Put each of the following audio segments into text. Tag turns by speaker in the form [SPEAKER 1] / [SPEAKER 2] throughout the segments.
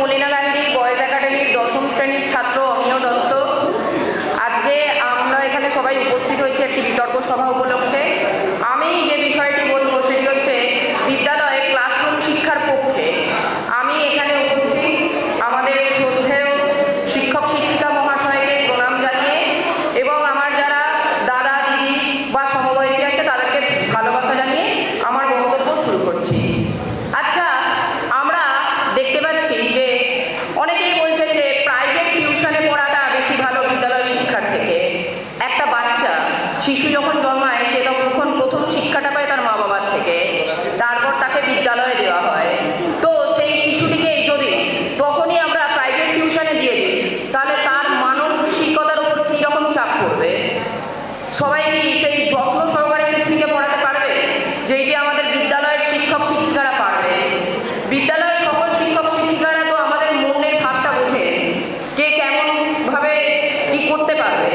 [SPEAKER 1] Malina Lahiri boys একাডেমির দশম শ্রেণির ছাত্র অমিয় দত্ত। আজকে আমরা এখানে সবাই উপস্থিত হয়েছি একটি বিতর্ক সভা উপলক্ষে। আমি যে বিষয়টি বলব সেটি হচ্ছে বিদ্যালয়ে ক্লাসরুম শিক্ষার পক্ষে আমি এখানে উপস্থিত আমাদের শ্রদ্ধেয় শিক্ষক শিক্ষিকা মহাশয়কে প্রণাম জানিয়ে এবং আমার যারা দাদা দিদি বা সমবয়সী আছে তাদেরকে ভালোবাসা জানিয়ে আমার বক্তব্য শুরু করছি আচ্ছা আমরা দেখতে পাচ্ছি যে অনেকেই বলছেন যে প্রাইভেট টিউশনে পড়াটা বেশি ভালো বিদ্যালয় শিক্ষার থেকে। একটা বাচ্চা, শিশু যখন জন্মায়, সে তখন প্রথম শিক্ষাটা পায় তার মা বাবার থেকে। তারপর তাকে বিদ্যালয়ে দেওয়া হয়। তো সেই শিশুটিকে যদি তখনই আমরা প্রাইভেট টিউশনে দিয়ে দিই, তাহলে তার মানসিকতার উপর কী রকম চাপ পড়বে? সবাই কি সেই যত্ন সহকারে শিশুটিকে পড়াতে পারবে? যেইটি আমাদের বিদ্যালয়ের শিক্ষক শিক্ষিকারা পারবে বিদ্যালয়ের সকল শিক্ষক শিক্ষিকারা তো আমাদের মনের ভাবটা বোঝে কে কেমনভাবে কি করতে পারবে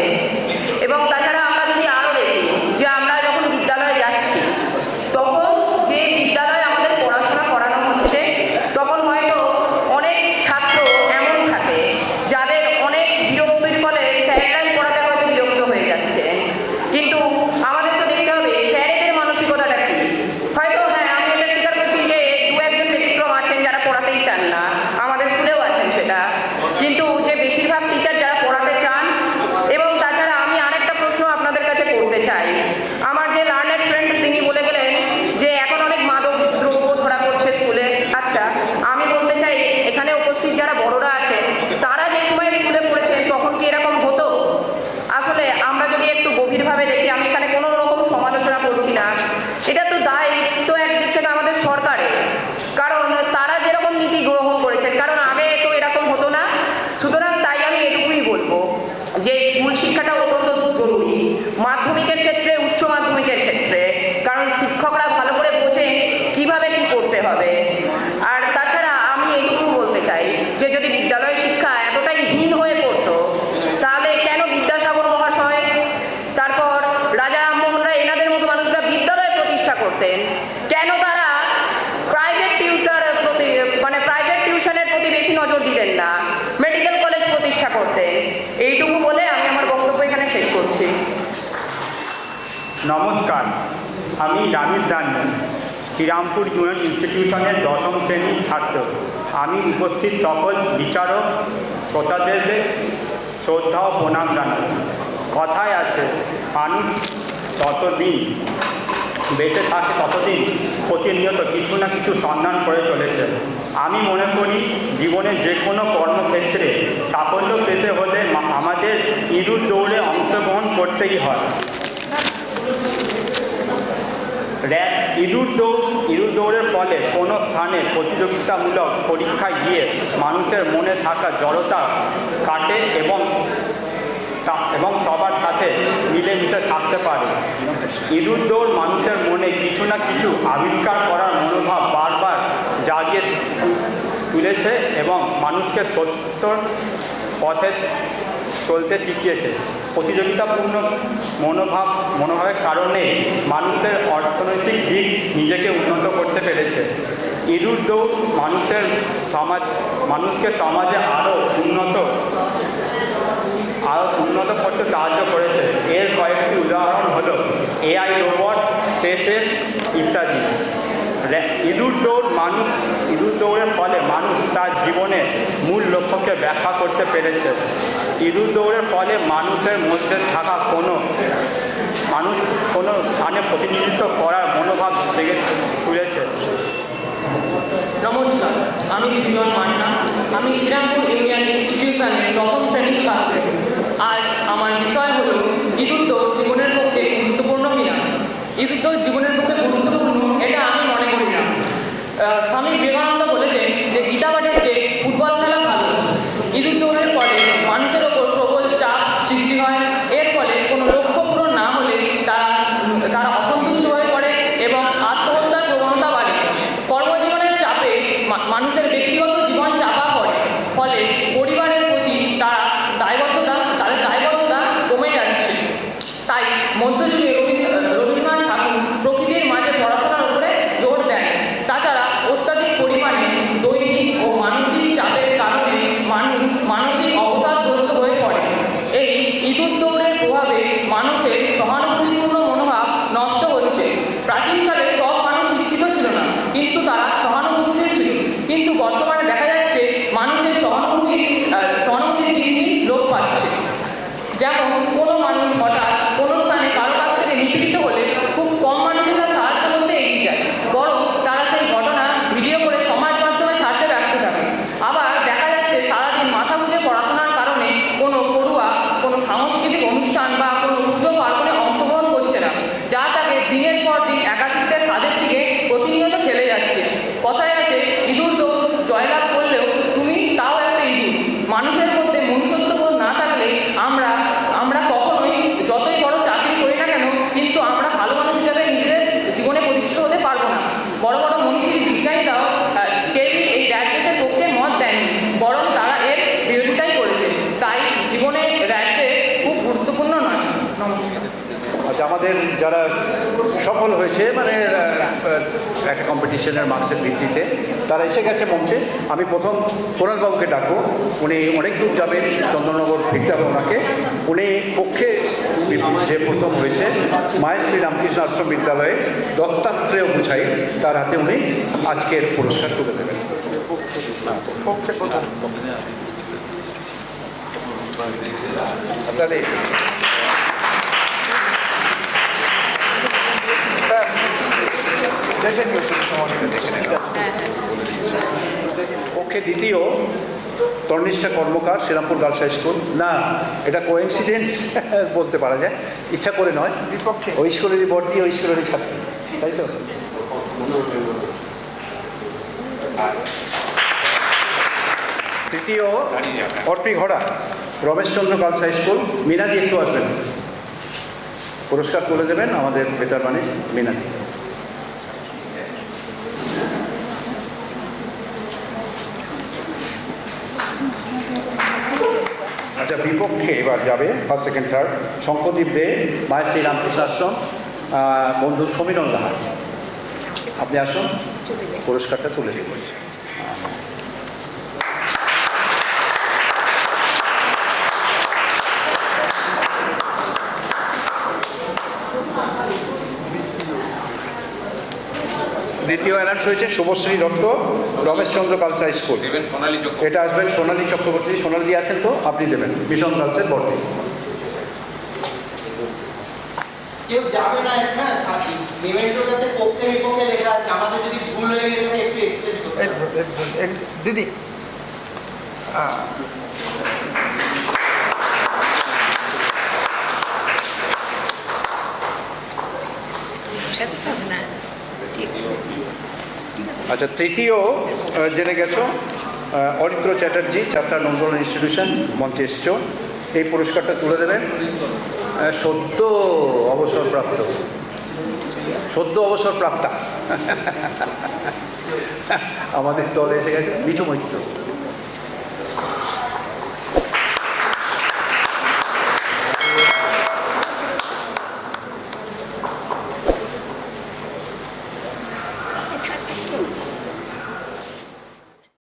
[SPEAKER 1] এবং তাছাড়া আমরা যদি আরও দেখি যে আমরা যখন বিদ্যালয়ে যাচ্ছি তখন যে বিদ্যালয়ে আমাদের পড়াশোনা করানো হচ্ছে তখন হয়তো অনেক ছাত্র এমন থাকে যাদের অনেক বিরক্তির ফলে স্যাররাই পড়াতে হয়তো বিরক্ত হয়ে যাচ্ছে কিন্তু আমাদের তো দেখতে হবে স্যারেদের মানসিকতাটা কি হয়তো হ্যাঁ আমি এটা স্বীকার করছি যে দু একজন ব্যতিক্রম আছেন যারা পড়াতেই চান না আমাদের স্কুলেও আছেন সেটা কিন্তু যে বেশিরভাগ টিচার যারা পড়াতে চান এবং তাছাড়া আমি আরেকটা প্রশ্ন আপনাদের কাছে করতে চাই আমার যে লার্নেড ফ্রেন্ড তিনি বলে গেলেন যে এখন অনেক মাদক দ্রব্য ধরা পড়ছে স্কুলে আচ্ছা আমি বলতে চাই এখানে উপস্থিত যারা বড়রা আছেন তারা যে সময় স্কুলে পড়েছেন তখন কি এরকম হতো আসলে আমরা যদি একটু গভীরভাবে দেখি আমি এখানে কোনো রকম সমালোচনা করছি না এটা তো দায়িত্ব একদিক থেকে আমাদের সরকারের কারণ তারা যেরকম নীতি গ্রহণ করেছেন, কারণ আগে তো এরকম হতো না। সুতরাং তাই আমি এটুকুই বলব যে স্কুল শিক্ষাটা অত্যন্ত জরুরি। মাধ্যমিকের ক্ষেত্রে, উচ্চ মাধ্যমিকের ক্ষেত্রে, কারণ শিক্ষকরা ভালো করে বোঝে কীভাবে কি করতে হবে। আর তাছাড়া আমি এটুকু বলতে চাই যে যদি বিদ্যালয় শিক্ষা এতটাই হীন হয়ে পড়তো তাহলে কেন বিদ্যাসাগর মহাশয় তারপর রাজা রামমোহন রায় এনাদের মতো মানুষরা বিদ্যালয় প্রতিষ্ঠা করতেন কেন তারা প্রাইভেট টিউটার প্রতি মানে প্রাইভেট টিউশনের প্রতি বেশি নজর দিতেন না মেডিকেল কলেজ করতেন এইটুকু বলে আমি আমার বক্তব্য এখানে শেষ করছি।
[SPEAKER 2] নমস্কার, আমি রামিজ দানি, শ্রীরামপুর ইউনিয়ন ইনস্টিটিউশনের দশম শ্রেণির ছাত্র। আমি উপস্থিত সকল বিচারক, শ্রোতাদের শ্রদ্ধা ও প্রণাম জানাই। কথায় আছে, মানুষ ততদিন বেঁচে থাকে ততদিন প্রতিনিয়ত কিছু না কিছু সন্ধান করে চলেছে। আমি মনে করি জীবনের যে কোনো কর্মক্ষেত্রে সাফল্য পেতে হলে আমাদের ইঁদুর দৌড়ে অংশগ্রহণ করতেই হয়। র্যাক ইঁদুর দৌড়, ইঁদুর দৌড়ের ফলে কোনো স্থানে প্রতিযোগিতামূলক পরীক্ষায় গিয়ে মানুষের মনে থাকা জড়তা কাটে এবং এবং সবার সাথে মিলেমিশে থাকতে পারে। ইঁদুর দৌড় মানুষের মনে কিছু না কিছু আবিষ্কার করার মনোভাব বারবার জাগিয়ে তুলেছে এবং মানুষকে সত্যর পথে চলতে শিখিয়েছে। প্রতিযোগিতাপূর্ণ মনোভাব, মনোভাবের কারণে মানুষের অর্থনৈতিক দিক নিজেকে উন্নত করতে পেরেছে। ইঁদুর দৌড় মানুষের সমাজ, মানুষকে সমাজে আরও উন্নত আরও উন্নত করতে সাহায্য করেছে। এর কয়েকটি উদাহরণ হলো এআই রোবট স্পেসের ইত্যাদি। ইঁদুর দৌড় মানুষ, ইঁদুর দৌড়ের ফলে মানুষ তার জীবনের মূল লক্ষ্যকে ব্যাখ্যা করতে পেরেছে। ইঁদুর দৌড়ের ফলে মানুষের মধ্যে থাকা কোনো, মানুষ কোনো স্থানে প্রতিনিধিত্ব করার মনোভাব জেগে তুলেছে।
[SPEAKER 3] নমস্কার, আমি সৃজন মান্না। আমি শ্রীরামপুর ইন্ডিয়ান ইনস্টিটিউশনের দশম শ্রেণির ছাত্র। আজ আমার বিষয় হলো ইঁদুর জীবনের পক্ষে গুরুত্বপূর্ণ কিনা? ইঁদুর দৌড় অভাবে মানুষের দিনের পর দিন একাকিত্বের কাজের দিকে প্রতিনিয়ত ঠেলে যাচ্ছে। কথায় আছে, ইঁদুর দৌড় জয়লাভ করলেও তুমি তাও একটা ইঁদুর। মানুষের মধ্যে মনুষ্যত্ববোধ না থাকলে আমরা আমরা কখনোই যতই বড় চাকরি করি না কেন, কিন্তু আমরা ভালো মানুষ হিসাবে নিজেদের জীবনে প্রতিষ্ঠিত হতে পারব না। বড় বড় মনীষী বিজ্ঞানীরাও কেউই এই র্যাটরেসের পক্ষে মত দেননি, বরং তারা এর বিরোধিতাই করেছে। তাই জীবনে র্যাট খুব গুরুত্বপূর্ণ নয়। নমস্কার।
[SPEAKER 4] আচ্ছা আমাদের যারা সফল হয়েছে মানে একটা কম্পিটিশনের মার্কসের ভিত্তিতে, তারা এসে গেছে মঞ্চে। আমি প্রথম কোরআনবাবুকে ডাকবো। উনি অনেক দূর যাবেন চন্দ্রনগর ফিরতে হবে ওনাকে। উনি পক্ষে যে প্রথম হয়েছে, মায়ের শ্রী রামকৃষ্ণ আশ্রম বিদ্যালয়ে দত্তাত্রেয় বুঝাই, তার হাতে উনি আজকের পুরস্কার তুলে দেবেন।
[SPEAKER 5] তাহলে দেখে নিও তুমি সময়টা দেখে নিও।
[SPEAKER 4] পক্ষে দ্বিতীয় Tarnishtha Karmakar Shrirampur girls high school. না এটা কোইন্সিডেন্স বলতে পারা যায়। ইচ্ছা করে নয়।
[SPEAKER 5] বিপক্ষে।
[SPEAKER 4] ওই স্কুলেরই বর্দি ওই স্কুলেরই ছাত্রী। তাই তো? তৃতীয় অর্পি ঘোড়া রমেশচন্দ্র গার্লস হাই স্কুল। মিনাদি একটু আসবেন। পুরস্কার তুলে দেবেন আমাদের বেতার মানে মিনাদি আচ্ছা বিপক্ষে এবার যাবে first second third Shankardeep Dey, মায়ের শ্রী রামকৃষ্ণ আশ্রম বন্ধু সমীরণ লাহা আপনি আসুন, পুরস্কারটা তুলে দেবেন দ্বিতীয় অ্যানাউন্স হয়েছে শুভশ্রী দত্ত রমেশচন্দ্র হাই স্কুল। এটা আসবেন সোনালী চক্রবর্তী। সোনালী আছেন তো? আপনি দেবেন। মিশন গার্লসের বর্ডে
[SPEAKER 6] কেউ যাবে না সাথী মেমেন্টোটাতে পক্ষে বিপক্ষে লেখা আছে। আমাদের যদি ভুল হয়ে গেলে একটু এক্সেপ্ট করতে
[SPEAKER 5] দিদি।
[SPEAKER 4] আচ্ছা তৃতীয় জেনে গেছো অরিত্র চ্যাটার্জি, ছাত্রা নন্দন ইনস্টিটিউশন মঞ্চে এসছো এই পুরস্কারটা তুলে দেবেন সদ্য অবসরপ্রাপ্ত। সদ্য অবসরপ্রাপ্তা। আমাদের দলে এসে গেছে মিঠু মৈত্র।